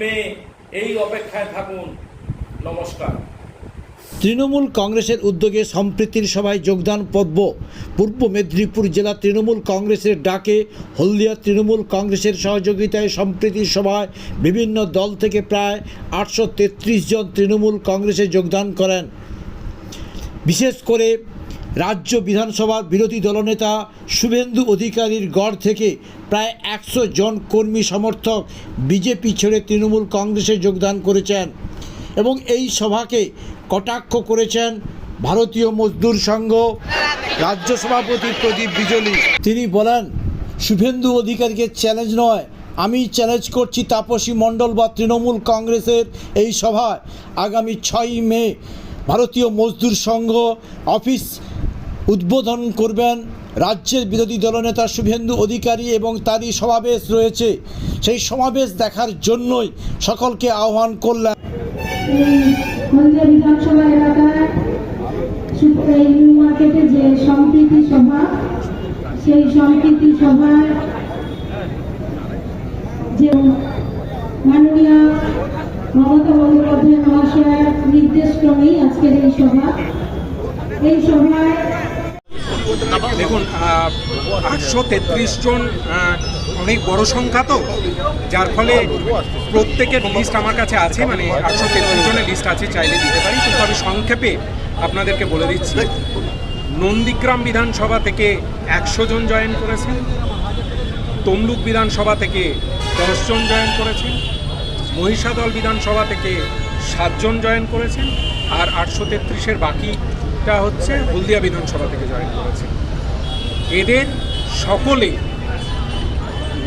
মে এই অপেক্ষায় থাকুন। নমস্কার। তৃণমূল কংগ্রেসের উদ্যোগে সম্প্রীতির সভায় যোগদান পর্ব। পূর্ব মেদিনীপুর জেলা তৃণমূল কংগ্রেসের ডাকে হলদিয়া তৃণমূল কংগ্রেসের সহযোগিতায় সম্প্রীতির সভায় বিভিন্ন দল থেকে প্রায় আটশো তেত্রিশ জন তৃণমূল কংগ্রেসে যোগদান করেন। বিশেষ করে রাজ্য বিধানসভার বিরোধী দলনেতা শুভেন্দু অধিকারীর গড় থেকে প্রায় একশো জন কর্মী সমর্থক বিজেপি ছেড়ে তৃণমূল কংগ্রেসে যোগদান করেছেন এবং এই সভাকে কটাক্ষ করেছেন ভারতীয় মজদুর সংঘ রাজ্য সভাপতি প্রদীপ বিজলি। তিনি বলেন, শুভেন্দু অধিকারীকে চ্যালেঞ্জ নয়, আমি চ্যালেঞ্জ করছি তাপসী মণ্ডল বা তৃণমূল কংগ্রেসের এই সভায়। আগামী ছয়ই মে ভারতীয় মজদুর সংঘ অফিস উদ্বোধন করবেন রাজ্যের বিরোধী দলনেতা শুভেন্দু অধিকারী এবং তারই সমাবেশ রয়েছে। সেই সমাবেশ দেখার জন্যই সকলকে আহ্বান করলেন আজকের এই সভা। এই সভায় দেখুন আটশো তেত্রিশ জন অনেক বড় সংখ্যা তো, যার ফলে প্রত্যেকের লিস্ট আমার কাছে আছে মানে আটশো তেত্রিশ জনের লিস্ট আছে, চাইলে দিতে পারি। কিন্তু আমি সংক্ষেপে আপনাদেরকে বলে দিচ্ছি, নন্দীগ্রাম বিধানসভা থেকে একশো জন জয়েন করেছেন, তমলুক বিধানসভা থেকে দশজন জয়েন করেছেন, মহিষাদল বিধানসভা থেকে সাতজন জয়েন করেছেন, আর আটশো তেত্রিশের বাকিটা হচ্ছে হলদিয়া বিধানসভা থেকে জয়েন করেছেন। এদের সকলে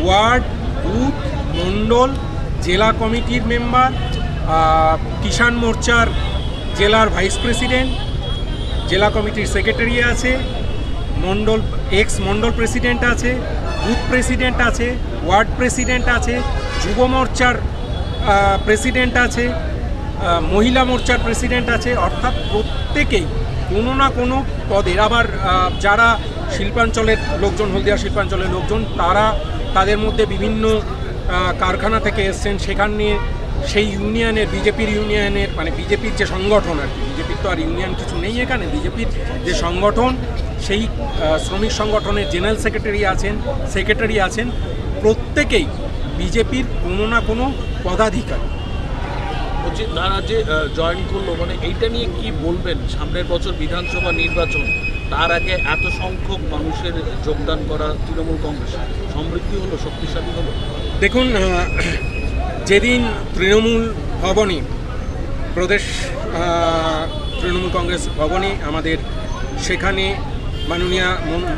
ওয়ার্ড, বুথ, মণ্ডল, জেলা কমিটির মেম্বার কিষাণ মোর্চার জেলার ভাইস প্রেসিডেন্ট, জেলা কমিটির সেক্রেটারি আছে, মণ্ডল, এক্স মণ্ডল প্রেসিডেন্ট আছে, বুথ প্রেসিডেন্ট আছে, ওয়ার্ড প্রেসিডেন্ট আছে, যুব মোর্চার প্রেসিডেন্ট আছে মহিলা মোর্চার প্রেসিডেন্ট আছে, অর্থাৎ প্রত্যেকেই কোনো না কোনো পদের আবার যারা শিল্পাঞ্চলের লোকজন, হলদিয়া শিল্পাঞ্চলের লোকজন, তারা তাদের মধ্যে বিভিন্ন কারখানা থেকে এসছেন। সেখানে সেই ইউনিয়নের, বিজেপির ইউনিয়নের মানে বিজেপির যে সংগঠন আর কি, বিজেপির তো আর ইউনিয়ন কিছু নেই এখানে, বিজেপির যে সংগঠন, সেই শ্রমিক সংগঠনের জেনারেল সেক্রেটারি আছেন সেক্রেটারি আছেন, প্রত্যেকেই বিজেপির কোনো না কোনো পদাধিকারী। বলছি তারা যে জয়েন করল মানে এইটা নিয়ে কি বলবেন? সামনের বছর বিধানসভা নির্বাচন তার আগে এত সংখ্যক মানুষের যোগদান করা তৃণমূল কংগ্রেস। সমৃদ্ধি হলো, শক্তিশালী হলো। দেখুন যেদিন তৃণমূল ভবনে প্রদেশ তৃণমূল কংগ্রেস ভবনে আমাদের সেখানে মাননীয়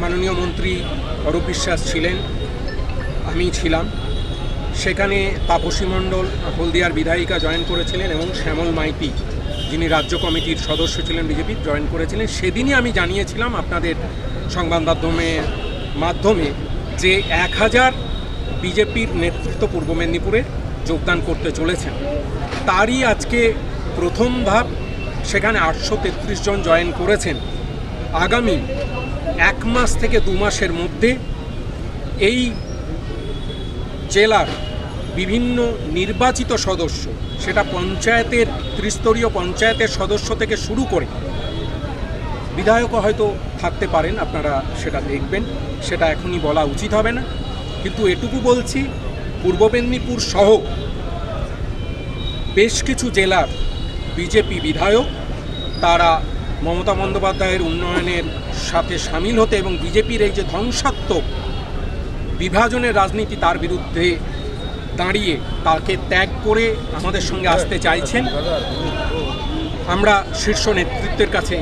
মাননীয় মন্ত্রী অরূপ বিশ্বাস ছিলেন, আমি ছিলাম। সেখানে তাপসী মণ্ডল হলদিয়ার বিধায়িকা জয়েন করেছিলেন এবং শ্যামল মাইতি। যিনি রাজ্য কমিটির সদস্য ছিলেন, বিজেপি জয়েন করেছিলেন, সেদিনই আমি জানিয়েছিলাম আপনাদের সংবাদ মাধ্যমের মাধ্যমে যে এক হাজার বিজেপির নেতৃত্ব পূর্ব মেদিনীপুরে যোগদান করতে চলেছেন। তারই আজকে প্রথম ধাপ, সেখানে আটশো তেত্রিশ জন জয়েন করেছেন। আগামী এক মাস থেকে দু মাসের মধ্যে এই জেলার বিভিন্ন নির্বাচিত সদস্য, সেটা পঞ্চায়েতের ত্রিস্তরীয় পঞ্চায়েতের সদস্য থেকে শুরু করে বিধায়কও হয়তো থাকতে পারেন, আপনারা সেটা দেখবেন, সেটা এখনই বলা উচিত হবে না। কিন্তু এটুকু বলছি, পূর্ব মেদিনীপুর সহ বেশ কিছু জেলার বিজেপি বিধায়ক, তারা মমতা বন্দ্যোপাধ্যায়ের উন্নয়নের সাথে সামিল হতে এবং বিজেপির এই যে ধ্বংসাত্মক বিভাজনের রাজনীতি তার বিরুদ্ধে দাঁড়িয়ে তাকে ত্যাগ করে আমাদের সঙ্গে আসতে চাইছেন। আমরা শীর্ষ নেতৃত্বের কাছে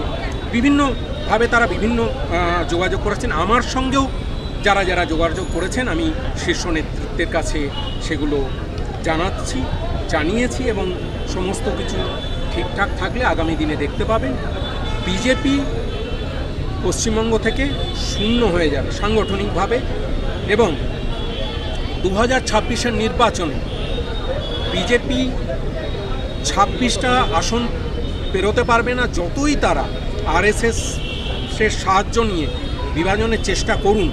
বিভিন্নভাবে তারা বিভিন্ন যোগাযোগ করেছেন। আমার সঙ্গেও যারা যারা যোগাযোগ করেছেন, আমি শীর্ষ নেতৃত্বের কাছে সেগুলো জানাচ্ছি, জানিয়েছি এবং সমস্ত কিছু ঠিকঠাক থাকলে আগামী দিনে দেখতে পাবেন। বিজেপি পশ্চিমবঙ্গ থেকে শূন্য হয়ে যাবে সাংগঠনিকভাবে এবং দু হাজার নির্বাচনে বিজেপি ছাব্বিশটা আসন পেরোতে পারবে না যতই তারা আরএসএস এর সাহায্য নিয়ে বিভাজনের চেষ্টা করুন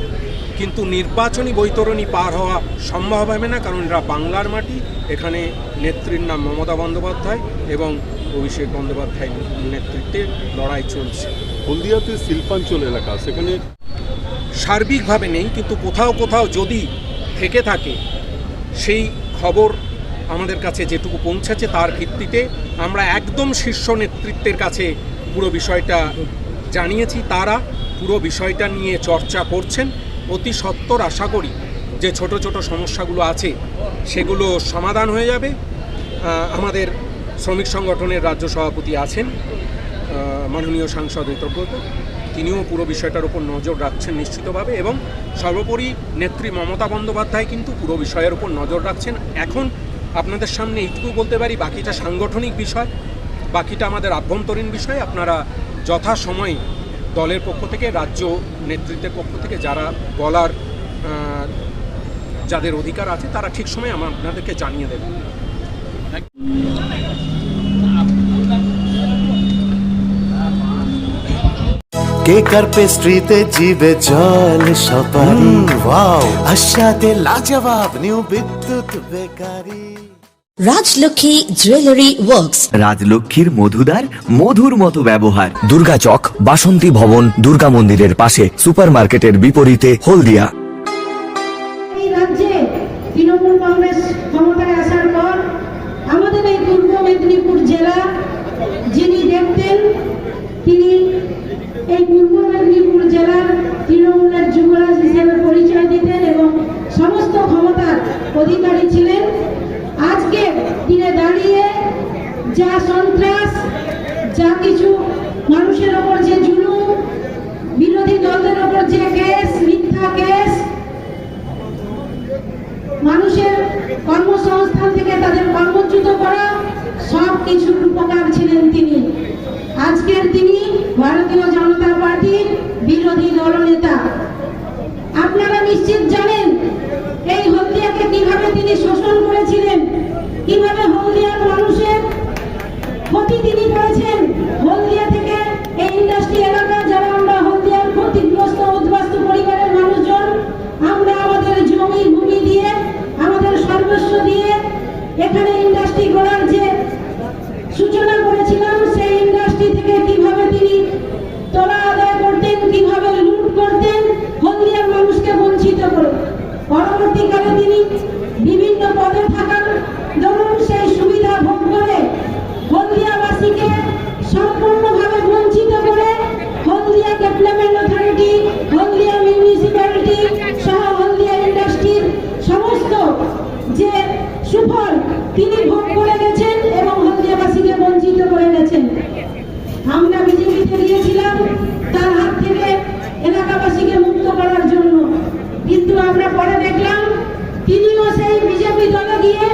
কিন্তু নির্বাচনী বৈতরণী পার হওয়া সম্ভব হবে না কারণ এরা বাংলার মাটি। এখানে নেত্রীর নাম মমতা বন্দ্যোপাধ্যায় এবং অভিষেক বন্দ্যোপাধ্যায় নেতৃত্বে লড়াই চলছে। হলদিয়াতে শিল্পাঞ্চল এলাকা সেখানে সার্বিকভাবে নেই কিন্তু কোথাও কোথাও যদি থেকে থাকে সেই খবর আমাদের কাছে যেটুকু পৌঁছেছে তার ভিত্তিতে আমরা একদম শীর্ষ নেতৃত্বের কাছে পুরো বিষয়টা জানিয়েছি। তারা পুরো বিষয়টা নিয়ে চর্চা করছেন। অতি সত্বর আশা করি যে ছোট ছোট সমস্যাগুলো আছে, সেগুলো সমাধান হয়ে যাবে। আমাদের শ্রমিক সংগঠনের রাজ্য সভাপতি আছেন মাননীয় সাংসদ ঋতব্রত তিনিও পুরো বিষয়টার উপর নজর রাখছেন নিশ্চিতভাবে এবং সর্বোপরি নেত্রী মমতা বন্দ্যোপাধ্যায় কিন্তু পুরো বিষয়ের উপর নজর রাখছেন। এখন আপনাদের সামনে এইটুকু বলতে পারি, বাকিটা সাংগঠনিক বিষয়, বাকিটা আমাদের আভ্যন্তরীণ বিষয়। আপনারা যথাসময়ে দলের পক্ষ থেকে, রাজ্য নেতৃত্বের পক্ষ থেকে যারা বলার যাদের অধিকার আছে, তারা ঠিক সময়ে আমার আপনাদেরকে জানিয়ে দেবেন কেকার পেস্ট্রিতে জিবে জল সপারি। ওয়াও আশাতে লাজবাব new Bidyut bakery. Rajlakshmi jewellery works. রাজলক্ষ্মীর মধুদার মধুর মতো ব্যবহার। দুর্গা চক বাসন্তী ভবন দুর্গা মন্দিরের পাশে সুপারমার্কেটের বিপরীতে হলদিয়া। তৃণমূল কংগ্রেস ক্ষমতায় আসার পর আমাদের এই পূর্ব মেদিনীপুর জেলা যিনি দেখতেন তিনি এই পূর্ব মেদিনীপুর জেলার তৃণমূলের যুবরাজ হিসেবে পরিচয় দিতেন এবং সমস্ত ক্ষমতার অধিকারী ছিলেন। আজকে দিনে দাঁড়িয়ে যা সন্ত্রাস, যা কিছু মানুষের ওপর যে জুলুম, বিরোধী দলদের ওপর যে কেস, মিথ্যা কেস, মানুষের কর্মসংস্থান থেকে তাদের কর্মচ্যুত করা সব কিছুর উপকার ছিলেন তিনি। আজকের তিনি ভারতীয় জনতা পার্টির বিরোধী দলনেতা। আপনারা নিশ্চিত জানেন এই হলদিয়াকে কীভাবে তিনি শোষণ করেছিলেন, কীভাবে হলদিয়ার মানুষের ক্ষতি তিনি করেছেন, হলদিয়া থেকে এই ইন্ডাস্ট্রি এলাকা যারা আমরা হলদিয়ার ক্ষতিগ্রস্ত, উদ্বাস্তু পরিবারের মানুষজন, আমরা আমাদের জমি, ভূমি দিয়ে, আমাদের সর্বস্ব দিয়ে এখানে ইন্ডাস্ট্রি করার যে সূচনা ইন্ডাস্ট্রি থেকে কীভাবে তিনি তোলা আদায় করতেন, কীভাবে লুট করতেন, হলদিয়ার মানুষকে বঞ্চিত করে। পরবর্তীকালে তিনি বিভিন্ন পদে থাকার দরুন সেই সুবিধা ভোগ করে হলদিয়াবাসীকে সম্পূর্ণভাবে বঞ্চিত করে Haldia development authority, Haldia municipality সহ হলদিয়া ইন্ডাস্ট্রির সমস্ত যে সুফল তিনি ভোগ করে গেছেন এবং হলদিয়াবাসীকে বঞ্চিত করে গেছেন আমরা গিয়েছিলাম তার হাত থেকে এলাকাবাসীকে মুক্ত করার জন্য। কিন্তু আমরা পরে দেখলাম, তিনিও সেই বিজেপি দলে গিয়ে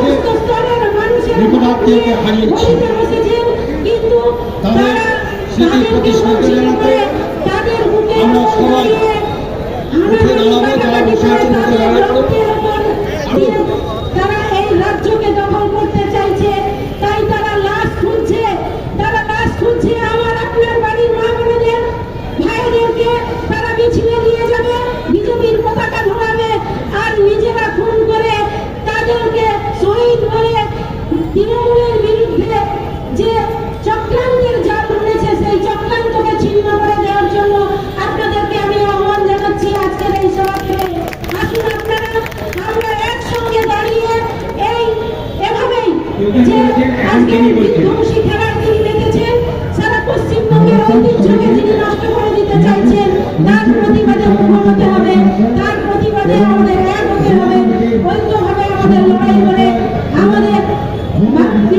সমস্ত স্তরের আত্মীয়কে ভোট তাদের স্মৃতির প্রতি কিন্তু জানাতে আমরা সবাই উঠে দাঁড়াবো বুকে বসে দিয়ে উঠে করে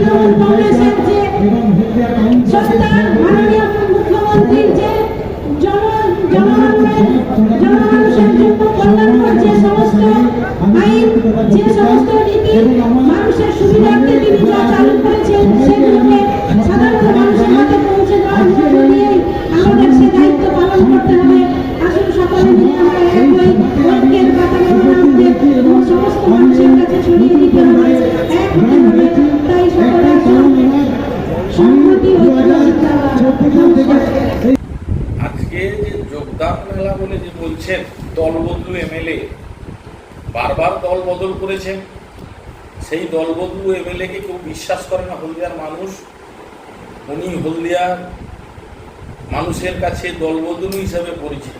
তৃণমূল কংগ্রেসের যে সরকার মাননীয় মুখ্যমন্ত্রীর যে জনগণের জনমানুষের জন্য কল্যাণকর যে সমস্ত আইন যে সমস্ত নীতি মানুষের সুবিধার্থে যে বলছেন দল বদলু এমএলএ, বারবার দল বদল করেছেন। সেই দল বদলু এমএলএ কে কেউ বিশ্বাস করে না, হলদিয়ার মানুষ। উনি হলদিয়ার মানুষের কাছে দল বদলু হিসাবে পরিচিত।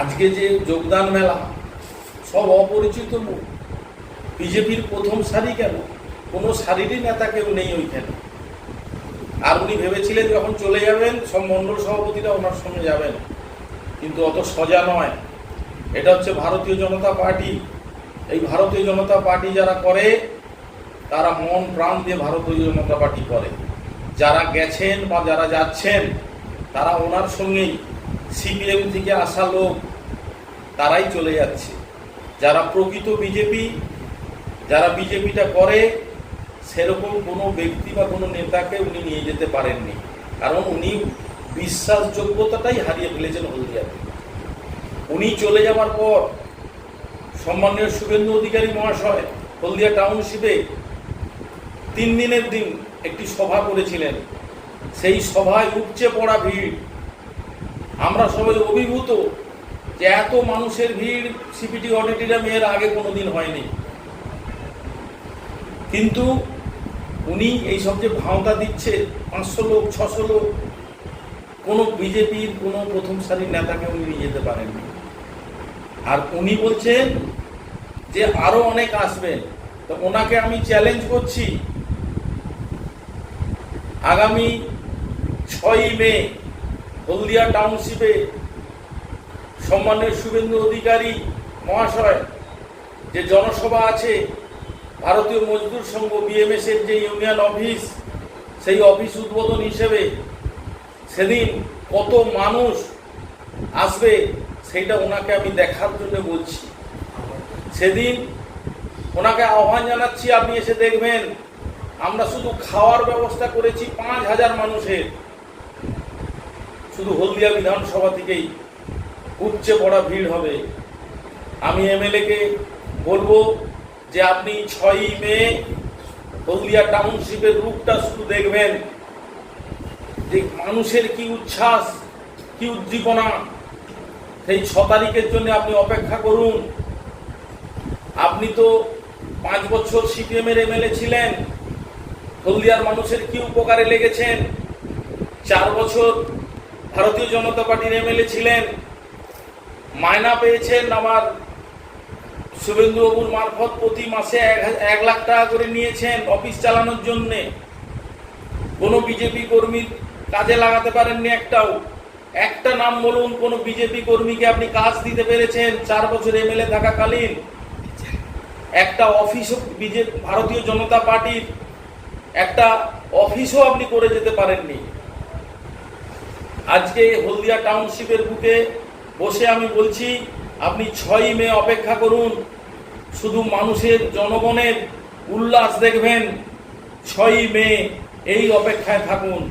আজকে যে যোগদান মেলা, সব অপরিচিত মুখ বিজেপির প্রথম সারি কেন? কোনো সারিরই নেতা কেউ নেই ওইখানে। আর উনি ভেবেছিলেন যখন চলে যাবেন, সব মণ্ডল সভাপতিরা ওনার সঙ্গে যাবেন। কিন্তু অত সজা নয়। এটা হচ্ছে ভারতীয় জনতা পার্টি। এই ভারতীয় জনতা পার্টি যারা করে, তারা মন প্রাণ দিয়ে ভারতীয় জনতা পার্টি করে। যারা গেছেন বা যারা যাচ্ছেন, তারা ওনার সঙ্গেই সিপিএম থেকে আসা লোক, তারাই চলে যাচ্ছে। যারা প্রকৃত বিজেপি, যারা বিজেপিটা করে, সেরকম কোনো ব্যক্তি বা কোনো নেতাকে উনি নিয়ে যেতে পারেননি। কারণ উনি বিশ্বাসযোগ্যতাটাই হারিয়ে ফেলেছেন হলদিয়াতে উনি চলে যাওয়ার পর সম্মানীয় শুভেন্দু অধিকারী মহাশয় হলদিয়া টাউনশিপে তিন দিনের দিন একটি সভা করেছিলেন। সেই সভায় উপচে পড়া ভিড়। আমরা সবাই অভিভূত যে এত মানুষের ভিড় সিপিটি অডিটোরিয়াম এর আগে কোনো দিন হয়নি। কিন্তু উনি এই সব যে ভাওতা দিচ্ছে, পাঁচশো লোক, ছশো লোক কোনো বিজেপির কোনো প্রথম সারির নেতাকে উনি নিয়ে যেতে পারেননি। আর উনি বলছেন যে আরও অনেক আসবেন তো ওনাকে আমি চ্যালেঞ্জ করছি। আগামী ছয়ই মে হলদিয়া টাউনশিপে সম্মানের শুভেন্দু অধিকারী মহাশয় যে জনসভা আছে, ভারতীয় মজদুর সংঘ বিএমএস এর যে ইউনিয়ন অফিস, সেই অফিস উদ্বোধন হিসেবে সেদিন কত মানুষ আসবে সেইটা ওনাকে আমি দেখার জন্য বলছি। সেদিন ওনাকে আহ্বান জানাচ্ছি, আপনি এসে দেখবেন, আমরা শুধু খাওয়ার ব্যবস্থা করেছি পাঁচ হাজার মানুষের। শুধু হলদিয়া বিধানসভা থেকেই উপচে পড়া ভিড় হবে। আমি এমএলএকে বলব যে আপনি ছয়ই মে হলদিয়া টাউনশিপের রূপটা শুধু দেখবেন। যে মানুষের কি উচ্ছ্বাস, কি উদ্দীপনা? সেই ছ তারিখের জন্য আপনি অপেক্ষা করুন। আপনি তো পাঁচ বছর সিপিএম এর এমএলএ ছিলেন। হলদিয়ার মানুষের কি উপকারে লেগেছেন? চার বছর ভারতীয় জনতা পার্টির এমএলএ ছিলেন। মায়না পেয়েছেন আমার। শুভেন্দুবাবুর মারফত প্রতি মাসে এক লাখ টাকা করে নিয়েছেন অফিস চালানোর জন্যে। কোনো বিজেপি কর্মীর কাজে লাগাতে পারেননি একটাও। একটা নাম বলুন, কোন বিজেপি কর্মীকে আপনি কাজ দিতে পেরেছেন, চার বছর এমএলএ থাকাকালীন? একটা অফিসও বিজেপি ভারতীয় জনতা পার্টির একটা অফিসও আপনি করে যেতে পারেননি। আজকে হলদিয়া টাউনশিপের বুকে বসে আমি বলছি, আপনি ছয়ই মে অপেক্ষা করুন, শুধু মানুষের, জনগণের উল্লাস দেখবেন। ছয়ই মে এই অপেক্ষায় থাকুন।